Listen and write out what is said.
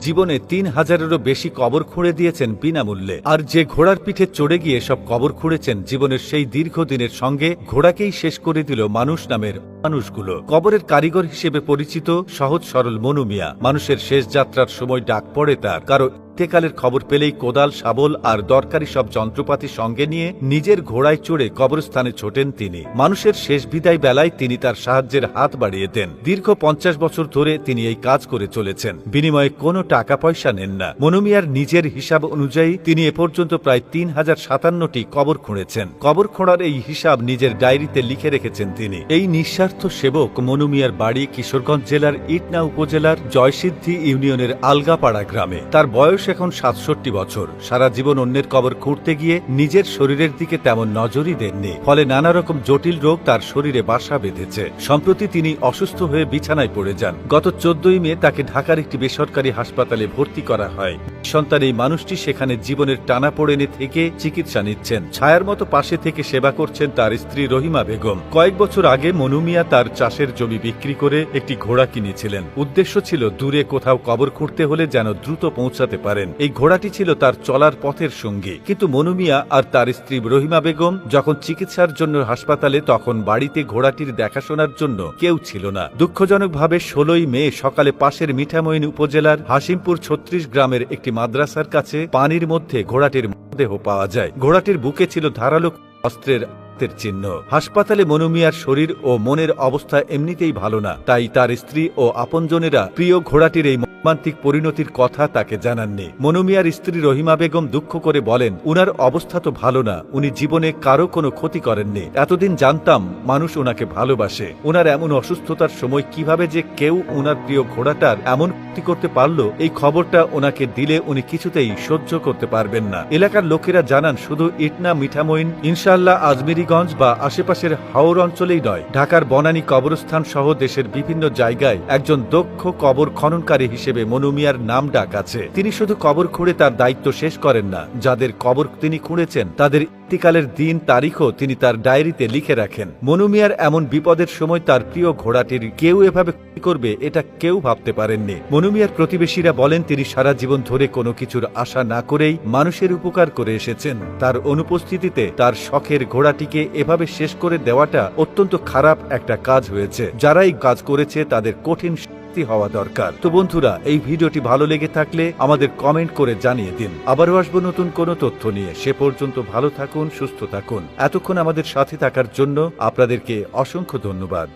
জীবনে তিন হাজারেরও বেশি কবর খুঁড়ে দিয়েছেন বিনামূল্যে। আর যে ঘোড়ার পিঠে চড়ে গিয়ে সব কবর খুঁড়েছেন জীবনের সেই দীর্ঘদিনের সঙ্গে ঘোড়াকেই শেষ করে দিল মানুষ নামের মানুষগুলো। কবরের কারিগর হিসেবে পরিচিত সহজ সরল মনুমিয়া মানুষের শেষ যাত্রার সময় ডাক পড়ে তার। কারও ইন্তেকালের খবর পেলেই কোদাল, শাবল আর দরকারি সব যন্ত্রপাতি সঙ্গে নিয়ে নিজের ঘোড়ায় চড়ে কবরস্থানে ছোটেন তিনি। মানুষের শেষ বিদায় বেলায় তিনি তার সাহায্যের হাত বাড়িয়ে দেন। দীর্ঘ পঞ্চাশ বছর ধরে তিনি এই কাজ করে চলেছেন। বিনিময়ে কোনো টাকা পয়সা নেন না। মনুমিয়ার নিজের হিসাব অনুযায়ী তিনি এ পর্যন্ত প্রায় তিন হাজার সাতান্নটি কবর খুঁড়েছেন। কবর খোঁড়ার এই হিসাব নিজের ডায়েরিতে লিখে রেখেছেন তিনি। এই নিঃস্বার্থ সেবক মনুমিয়ার বাড়ি কিশোরগঞ্জ জেলার ইটনা উপজেলার জয়সিদ্ধি ইউনিয়নের আলগাপাড়া গ্রামে। তার বয়স এখন সাতষট্টি বছর। সারা জীবন অন্যের কবর খুঁড়তে গিয়ে নিজের শরীরের দিকে তেমন নজরই দেননি। ফলে নানা রকম জটিল রোগ তার শরীরে বাসা বেঁধেছে। সম্প্রতি তিনি অসুস্থ হয়ে বিছানায় পড়ে যান। গত চোদ্দই মে তাকে ঢাকার একটি বেসরকারি হাসপাতালে ভর্তি করা হয়। সন্তান এই মানুষটি সেখানে জীবনের টানা পড়েনে থেকে চিকিৎসা নিচ্ছেন। ছায়ার মতো পাশে থেকে সেবা করছেন তার স্ত্রী রহিমা বেগম। কয়েক বছর আগে মনুমিয়া তার চাষের জমি বিক্রি করে একটি ঘোড়া কিনেছিলেন। উদ্দেশ্য ছিল দূরে কোথাও কবর খুঁড়তে হলে যেন দ্রুত পৌঁছাতে পারেন এই ঘোড়াটি ছিল তার চলার পথের সঙ্গী। কিন্তু মনুমিয়া আর তার স্ত্রী রহিমা বেগম যখন চিকিৎসার জন্য হাসপাতালে, তখন বাড়িতে ঘোড়াটির দেখাশোনার জন্য কেউ ছিল না। দুঃখজনকভাবে ষোলোই মে সকালে পাশের মিঠামইন উপজেলার হাসিমপুর ছত্রিশ গ্রামের একটি মাদ্রাসার কাছে পানির মধ্যে ঘোড়াটির দেহ পাওয়া যায়। ঘোড়াটির বুকে ছিল ধারালো অস্ত্রের চিহ্ন। হাসপাতালে মনুমিয়ার শরীর ও মনের অবস্থা এমনিতেই ভালো না। তাই তার স্ত্রী ও আপনজনেরা প্রিয় ঘোড়াটির এই মর্মান্তিক পরিণতির কথা তাকে জানাননি। মনুমিয়ার স্ত্রী রহিমা বেগম দুঃখ করে বলেন, উনার অবস্থা তো ভালো না, উনি জীবনে কারও কোনো ক্ষতি করেননি। এতদিন জানতাম মানুষ ওনাকে ভালোবাসে। ওনার এমন অসুস্থতার সময় কীভাবে যে কেউ ওনার প্রিয় ঘোড়াটার এমন ক্ষতি করতে পারল, এই খবরটা ওনাকে দিলে উনি কিছুতেই সহ্য করতে পারবেন না। এলাকার লোকেরা জানান, শুধু ইটনা মিঠামইন ইনশাল্লাহ আজমিরিগঞ্জ বা আশেপাশের হাওর অঞ্চলেই নয়, ঢাকার বনানী কবরস্থান সহ দেশের বিভিন্ন জায়গায় একজন দক্ষ কবর খননকারী হিসেবে মনুমিয়ার নাম ডাক আছে। তিনি শুধু কবর খুঁড়ে তার দায়িত্ব শেষ করেন না। যাদের কবর তিনি খুঁড়েছেন, তাদের ইন্তিকালের দিন, তারিখও তিনি তার ডায়েরিতে লিখে রাখেন। মনুমিয়ার এমন বিপদের সময় তার প্রিয় ঘোড়াটির কেউ এভাবে করবে, এটা কেউ ভাবতে পারেননি। মনুমিয়ার প্রতিবেশীরা বলেন, তিনি সারা জীবন ধরে কোনো কিছুর আশা না করেই মানুষের উপকার করে এসেছেন। তার অনুপস্থিতিতে তার শখের ঘোড়াটিকে এভাবে শেষ করে দেওয়াটা অত্যন্ত খারাপ একটা কাজ হয়েছে। যারাই কাজ করেছে, তাদের কঠিন শাস্তি হওয়া দরকার। তো বন্ধুরা, এই ভিডিওটি ভালো লেগে থাকলে আমাদের কমেন্ট করে জানিয়ে দিন। আবারও আসব নতুন কোনো তথ্য নিয়ে। সে পর্যন্ত ভালো থাকুন, সুস্থ থাকুন। এতক্ষণ আমাদের সাথে থাকার জন্য আপনাদেরকে অসংখ্য ধন্যবাদ।